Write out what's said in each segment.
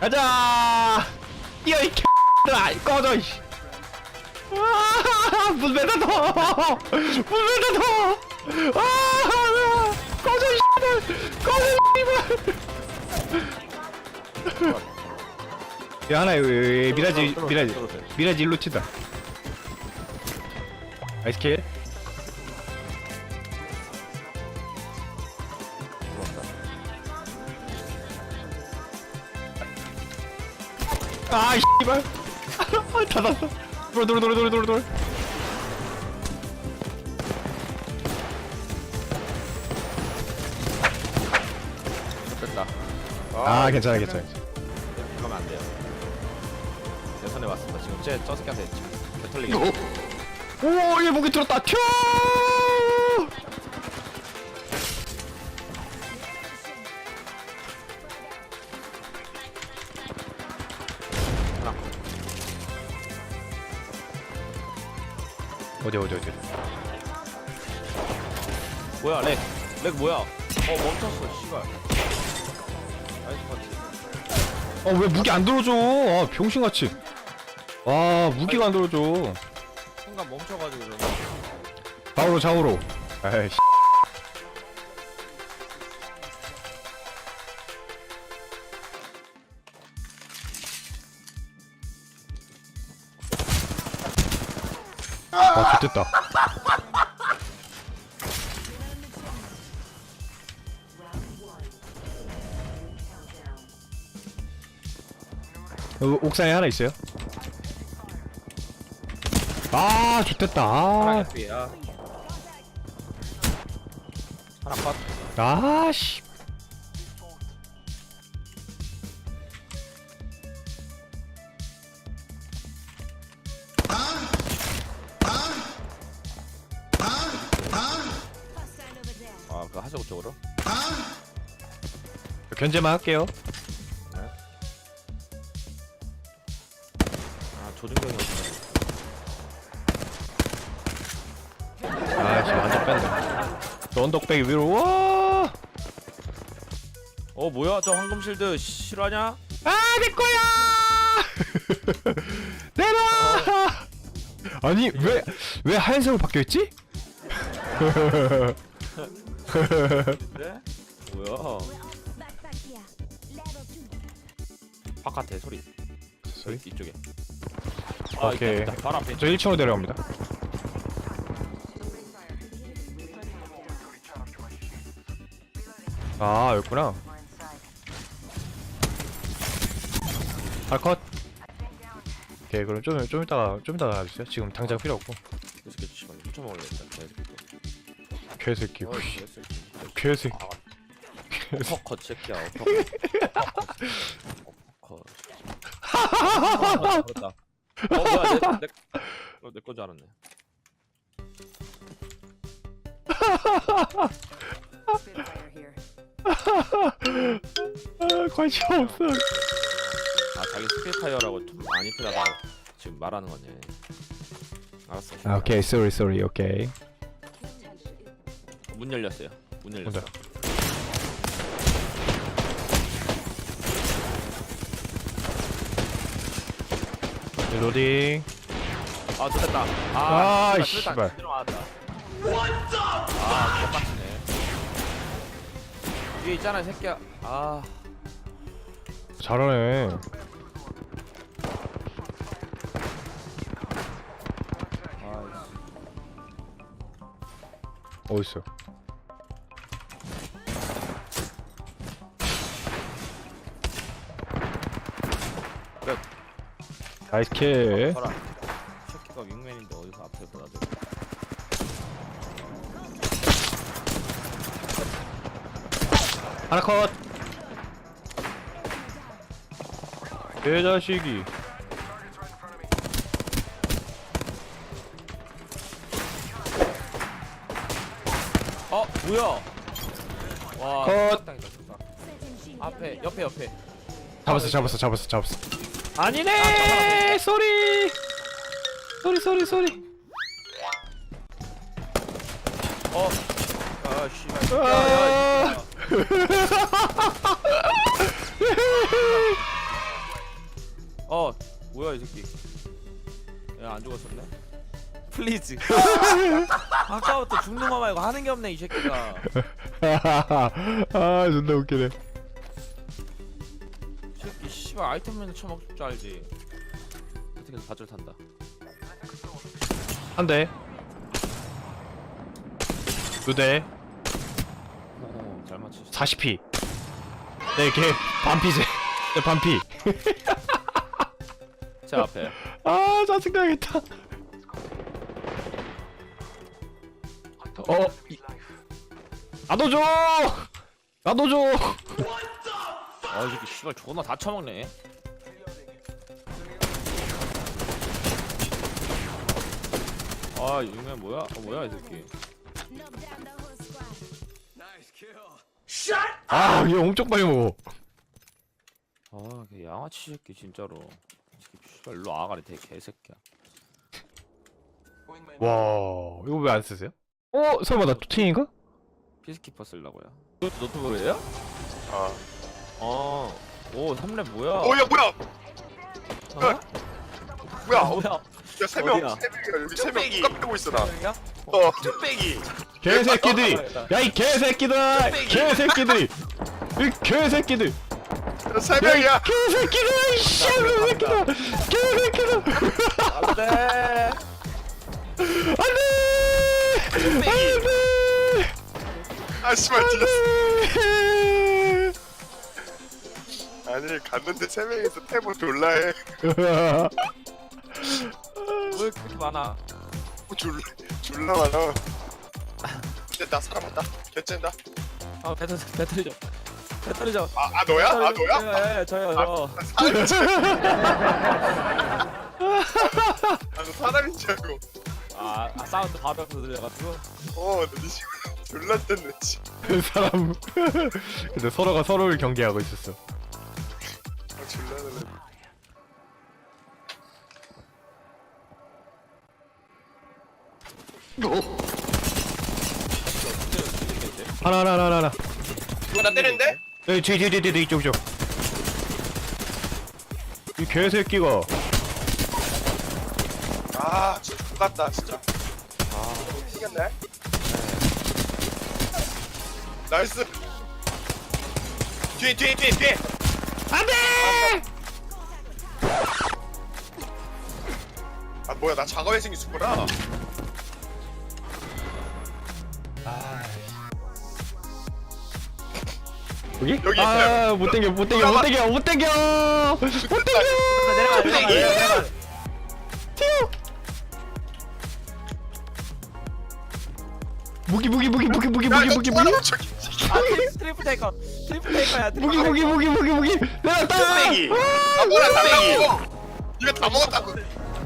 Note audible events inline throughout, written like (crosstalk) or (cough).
가자 뛰어 이 X들아 꺼져 이씨 아, 문 닫아둬 문 닫아둬 아 꺼져 이 꺼져 이 야, 하나, 미라지, 미라지. 미라지 일로 튄다. 나이스 킬. 아, 이 씨발. (laughs) 닫았어. 돌아, 돌아, 돌아. 됐다. 아, 괜찮아, 괜찮아. 그러면 안 돼요. 내 손에 왔습니다. 지금 쟤저 새끼한테 지금 배털리게. 오, 얘 목이 들었다. 튀어! 어디, 어디, 어디. 뭐야 렉. 렉 뭐야? 어 멈췄어. 씨발. 나이스 파티. 어, 왜 무기 안 들어줘? 아, 병신같이. 아, 무기가 안 들어줘. 순간 멈춰가지고 이러네. 좌우로, 좌우로. 아이씨. 아, 좋됐다. 어, 옥상에 하나 있어요? 아, 좋됐다. 하나 아, 개피야. 하나 컷. 아, 씨. 하수구 쪽으로. 견제만 할게요. 아 조준경이 없어. 아씨 완전 뺀다. 또 언덕배기 위로 와. 어 뭐야 저 황금 실드 실화냐? 아 내 거야. (laughs) 내놔. 아니 왜 왜 하얀색으로 바뀌어 있지? (laughs) 그래? 뭐야? 바깥에 소리. 소리? 이쪽에. 오케이. 있다, 있다. 바로 앞에. 저 1층으로 내려갑니다. 아 여기구나. 아 컷. 오케이 그럼 좀 좀 이따가 좀 이따가 가주세요. 지금 당장 필요 없고. 이 새끼 씨발 훔쳐 먹을래겠다. 개새끼. 어, 씨. 개새끼. 개새끼. 아, 어퍼컷 새끼야. 어퍼컷. 어퍼컷. 어 뭐야 내 내 어, 내거 줄 알았네. Spitfire here. 아, 관심 없어. 아 자기 스피파이어라고 좀 많이 필요하다고 지금 말하는 거네. 알았어. 아 오케이 sorry sorry 오케이. 문 열렸어요. 문 열렸어. 혼자. 로딩. 아 좋겠다. 아, 아, 이 씨발. 맞았다. 아, 똑같네. 뒤에 있잖아, 이 새끼야. 아, 잘하네. 아, 어딨어? 나이스 킬. 봐라. 이 새끼가 윙맨인데 어디서 앞에서 나도. 하나 컷. 내 자식이. 어, 뭐야? 와, 컷. 진짜. 앞에, 옆에, 옆에. 잡았어 잡았어 잡았어 잡았어. 아니네. 쏘리. 쏘리 쏘리 쏘리. 어, 아, 씨발. 야, 아. 야, 이 새끼야. 어 뭐야 이 새끼 야안 죽었었네 플리즈 (laughs) 아까부터 죽는 거 말고 하는 게 없네 이 새끼가 (laughs) 아 존나 웃기네 씨발 아이템맨 처먹을 줄 알지. 어떻게 바줄 탄다. 한 대. 두 대. 오 잘 맞추시 40피. 네 걔 반피제 네 반피. (laughs) 제 앞에. 아 짜증나겠다. 어 이- 나도 줘! 나도 줘 아이 새끼 씨발 존나 다 처먹네 아 유명 뭐야? 어, 뭐야 이 새끼 아, 얘 엄청 빨리 먹어. 아, 그 양아치 새끼 진짜로. 이 새끼 씨발 일로 아가리 되게 개새끼야. 와, 이거 왜 안 쓰세요? 어, 설마 나 투팅인가? 피스키퍼 쓰려고요. 노트북이에요? 아. 어. 오, 3렙 뭐야? 어 야 뭐야? 어? 뭐야? 어, 뭐야? 야 세 명, 어디야? 세 명이야 여기 세 명. 뚝배기. 똑같이 보고 있어 나. 야? 어. 뚝배기. 개새끼들이! 야, 이 개새끼들! 개새끼들이! 이 개새끼들! 세 야, 명이야. 개새끼들! 이 개새끼들! 개새끼들! 안 돼! 안 돼! 안 돼! 아 씨발 안 뒤졌어. 돼! 아니 갔는데 세 명이서 탭을 졸라 해. 왜 이렇게 많아? 뭐 졸라 졸라 많아. 나 사람 왔다. 개쨘다. 아, 배터리, 배터리 좀. 배터리 좀. 아, 아 너야? 아 너야? 예, 예, 저요, 저. 아 너 (laughs) 사람인 줄 알고. 아, 아, 사운드 바로 옆에서 들려가지고. 어, 너네 지금 졸라 뗐네 씨. (laughs) 사람. 근데 서로가 서로를 경계하고 있었어. 놀래. 하나, 하나, 하나, 하나. 누가 나 때리는데? 여기 뒤, 뒤, 뒤, 뒤, 뒤, 이쪽, 이쪽. 이 개새끼가. 아 진짜 똑같다 진짜. 아 이겼네. 나이스. 뒤에 뒤에 뒤에 뒤에. 안돼! 아 뭐야 나 자가회생이 죽구나. 여기? 여기 아, 있어요. 못 당겨, 못 당겨, 못 당겨, 못 당겨, 못 땡겨 내려가, 아, 내려가. 튀어. 무기, 무기, 무기, 무기, 무기, 무기, 무기, 무기. 아, 트리플 테이크 테이커야, 트리플 무기, 무기, 무기, 무기, 무기, 내가 따! 뚝배기. 아 뭐야 달라고. 네가 다 먹었다고.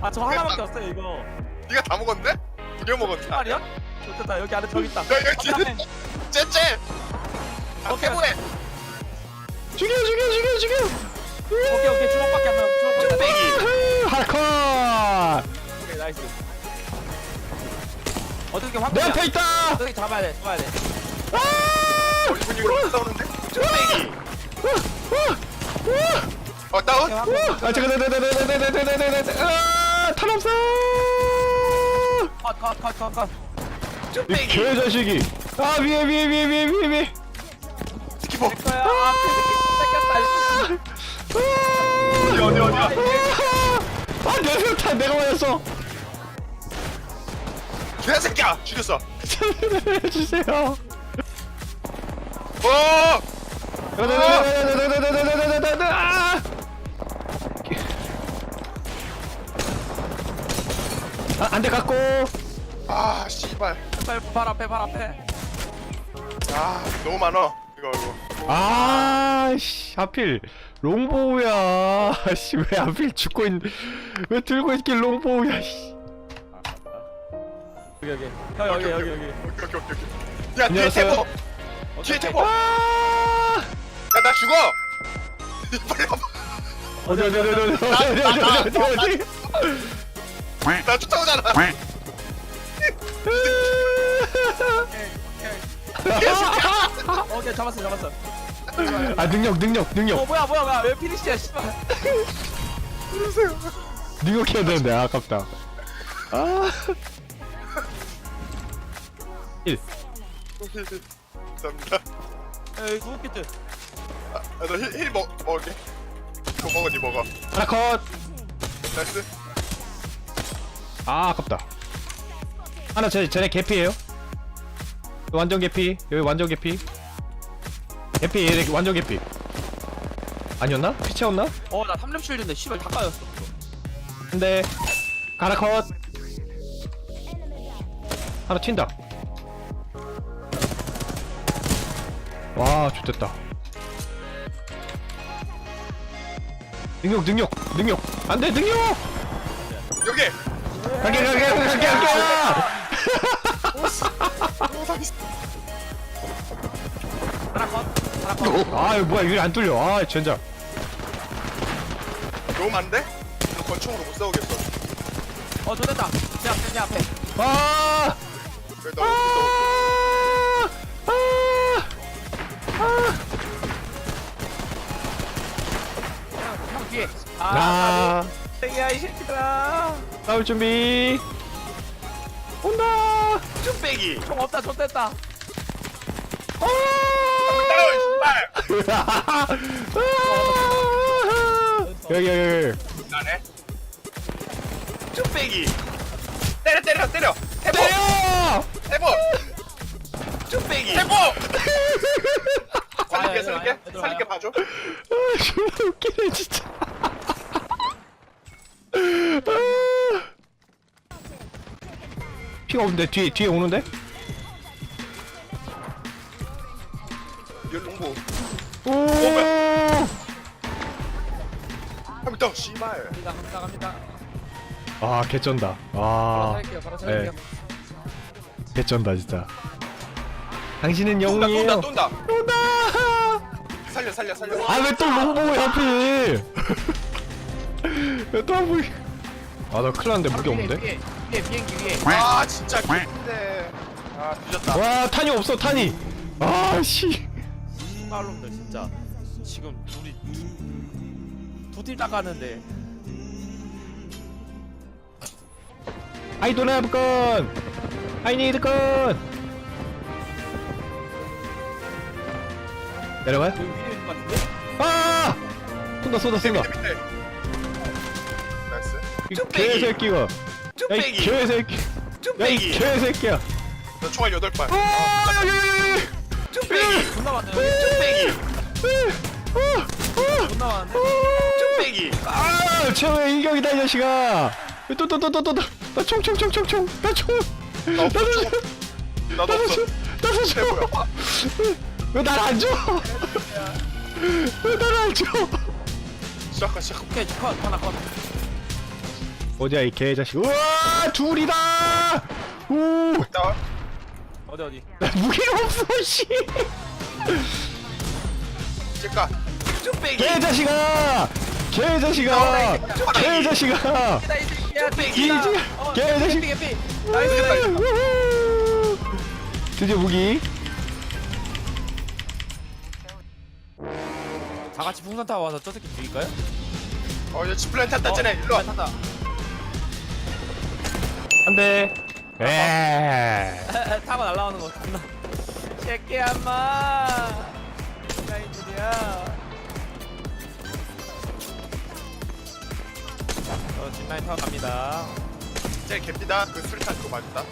아, 저 하나밖에 없어요, 이거. 네가 다 먹었네? 두개 먹었다. 말이야? 좋겠다, 여기 안에 저기 있다. 야 여기 뒤에 쟤쟤. 아 오케이. 태보네. 죽여, 죽여, 죽여, 죽여! 오케이, 오케이, 주먹밖에 안 나와. 주먹밖에 안 나와. 하컷! 오케이, 나이스. 어떻게 확 내 앞에 있다! 어떻게 잡아야 돼, 잡아야 돼. 아! 분위기로 싸우는 데? 뚝배기! 어 다운? 아, 잠깐, 네네네네네네네네네. 아, 탄 없어! 컷, 컷, 컷, 컷, 컷. 이 개자식이! 아, 위에, 위에, 위에, 위에, 위에, 위에! 스키퍼. 거야. 아, 그 새끼 뺏겼다. 어디 어디 어디야? 아, 내 수탄 내가 맞았어! 개새끼야 죽였어. 해주세요. 어. 아, 안돼 갖고. 아 씨발. 발, 발 앞에, 발 앞에. 아 너무 많아. 이거 이거. 아, 씨, 하필 롱보우야. (laughs) 씨, 왜 하필 죽고 있는? 왜 들고 있길 롱보우야? 씨. 여기, 여기. 형, 여기, 여기, 여기. 오케이 오케이 오케이. 오케이. 야 뒤에 안녕하세요. 태보. 뒤에 태보. 아, 야 나 죽어. 빨리 와봐. 어디 어디 어디 어디 어디 어디 어디 어디. 나 쫓아오잖아. 오케이, 잡았어, 잡았어. 아 능력 능력 어, 능력. 뭐야, 뭐야, 뭐야. 왜 피니시야, 씨발. 능력해야 되는데 아깝다 아 1. 감사합니다 에이 구급키트 아 나힐힐 먹 먹을게. 그거 먹어 니 먹어. 하나 컷. 나이스. 아 아깝다. 하나 쟤, 쟤네 개피에요. 완전 개피. 여기 완전 개피. 개피 얘네 완전 개피. 아니었나? 피 채웠나? 어 나 3렙 쉴드인데 씨발 다 까였어 근데 하나 컷. 하나 튄다. 와 좋됐다 능력 능력 능력 안돼 능력 여기 가게 가게 가게 가게 하나 컷 하나 컷 아 이거 뭐야 이거 안 뚫려 아 젠장 너무 많은데? 너 권총으로 못 싸우겠어 어, 좋됐다. 제 앞에, 제 앞에. 아 그래 너, 아! 뒤에. 아! 아, 야, 이 새끼들아. 싸울 준비. 온다. 쭈빼기. 총 없다, 좋됐다. 아! 따라와 씨발 여기 여기 여기. 나네. 쭈빼기. 때려 때려 때려. 해보. 때려! 해보. 쭈빼기. 해보 (laughs) 살릴게 와요, 살릴게. 와요. 살릴게 봐줘. 아 존나 웃기네 진짜. 아. 피가 없는데? 뒤에 뒤에 오는데? 열 농보 오! 한번더. 씨발. 갑니다, 갑니다, 갑니다. 아 개쩐다. 바로 아 바로 살릴게요. 개쩐다 진짜. 당신은 쏜다 영웅이에요. 쏜다 쏜다 온다 살려 살려 살려. 아 왜 또 롱보에 하필? 왜또 하필 아나 큰일 났는데 무기 없는데? 위에, 위에, 비행기 위에. 아 진짜 근데 아 뒤졌다. 와 탄이 없어 탄이. 아씨. 말놈들 진짜. 지금 둘이 두팀 닦았는데. I don't have gun. I need gun 내려가요? 여기 위에 있는 것 같은데? 아! 쏜다 쏜다 쏜다. 밑에 밑에 나이스. 이 쭈빼기. 개새끼가. 야이 쭈빼기. 개새끼. 야이 쭈빼기. 개새끼야. 너 총알 여덟 발. 아 여기 여기 여기 쭈빼기. 존나 많네. 쭈빼기. 존나 많은데? 쭈빼기. 아 최후의 일격이다 이 자식아. 또 또 또 또 또나 총총총 총총. 나총. 나 나도 나도 없어. 총. 나도 최고야. 총 왜날안 줘? 왜날안 줘? 시작하 시작 오케이, 컷, 하나 컷. 어디야 이 개자식? 우와 둘이다! 오! 나 어디, 어디? 나 무기가 없어 씨! 찔까 쭈빼기. 개자식아! 개자식아! 개자식아! 나이 새끼야, 이 야, 지- 어, 개자식. 나이스. 드디어 무기 다 같이 풍선 타고 와서 저 새끼 죽일까요? 어얘 지플라인 탔다 쟤네 일로 와 탔다. 안돼 에 (laughs) 타고 날라오는 거 존나. 새끼야, 엄마. 나이들이야. 저 짚라인 타고 갑니다. 쟤 개피다 그 수리탄 그거 맞다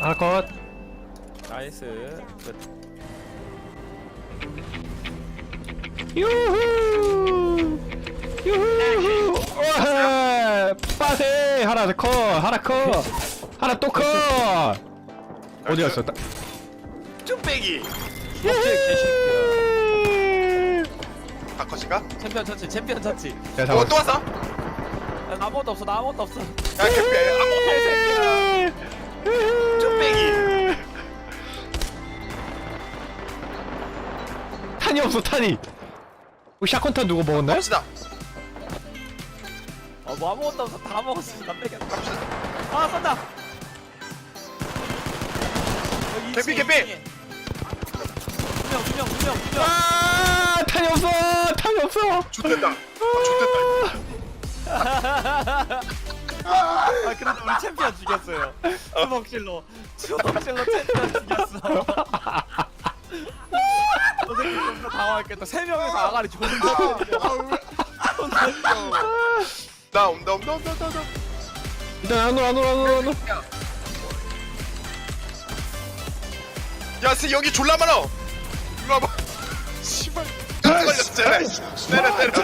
하나 컷 나이스. 끝. 유후! 유후! 와 빠세 하나 컷 하나 컷! 하나 또컷! 어디 갔어? 따- 쭈빼기 멋지 개새끼야. 다 컷인가? 챔피언 처치, 챔피언 처치. 내가 어 또 잡았어 왔어? 야, 나 아무것도 없어, 나 아무것도 없어. 야 개피 아무 쭈빼기 탄이 없어 탄이 우리 샷건탄 누구 먹었나요? 갑시다 어, 뭐 아무것도 없어, 다 먹었어. 나 빼겠다. 아, 쏜다. 여기 개피, 개피. 이층에. 두 명, 두 명, 두 명, 두 명. 아 탄이 없어 탄이 없어 좋됐다 아 좋됐다 아 그래도 우리 챔피언 죽였어요 수복실로 수복실로 챔피언 죽였어 (laughs) 당황했겠다. 세 명이서 아가리 존나. 나 온다 온다 온다 온다 온다 일단 안으로 안으로 안으로 안으로 야 스, 여기 졸라 많아. 일로 와봐 씨발. 걸렸잖아 때려 때려.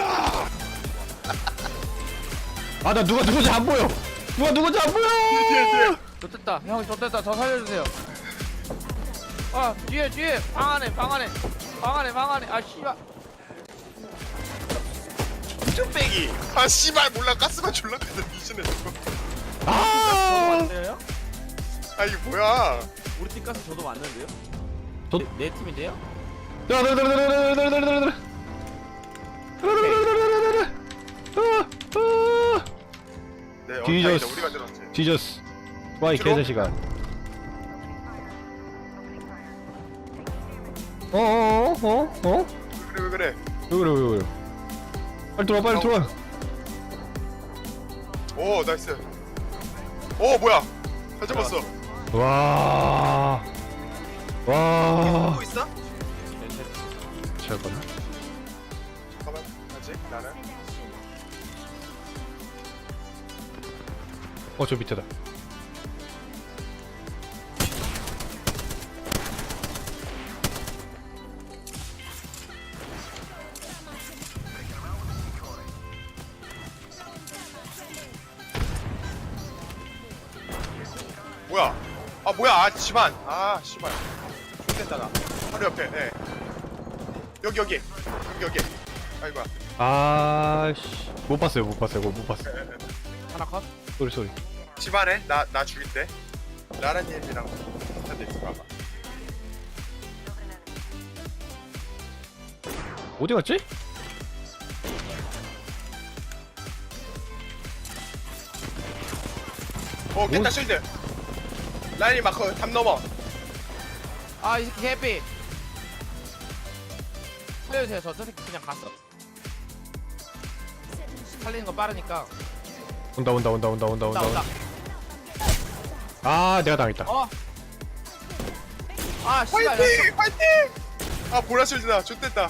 아나 누가 누군지 안 보여. 누가 누군지 안 보여. 뒤에 뒤에 좋됐다. 형 좋됐다. 저 살려주세요. 아 뒤에 뒤에. 방 안에 방 안에 방 안에 방 안에 아 씨발 쭈빼기 아 씨발 몰라 가스만 졸라 크다 미친애 저거 아 맞네요? 아 이게 뭐야 우리 팀 가스 저도 맞는데요? 저- 내, 내 팀인데요? 네 어. 다행이다 우리가 들었지 지저스 와이? 개자식아 어어어 어? 어? 그래 왜 그래 왜 그래 왜 그래 빨리 들어와 빨리 들어와 오 나이스 오 뭐야 잘 잡았어 와. 와. 또 있어? 잠깐만. 잠깐만 아직 나는 어, 저 밑에다. 뭐야? 아 집안 아 씨발. 좋겠다 나. 바로 옆에 예. 여기 여기. 여기 여기. 아이고야. 아, 씨. 못 봤어요, 못 봤어요, 그거 못 봤어요. 예, 예. 하나 컷? 소리, 소리. 집안에? 나 나 죽일 때? 라라님이랑 한대 있어 봐봐. 어디 갔지? 어 깼다 실드 라인이 마커 담 넘어. 아이 새끼 개피. 살려주세요. 저, 저 새끼 그냥 갔어. 살리는 거 빠르니까. 온다, 온다, 온다, 온다, 온다, 온다 온다. 온다. 아, 내가 당했다. 어? 아 씨발 야, 파이팅! 파이팅! 아 보라 실드다 좋됐다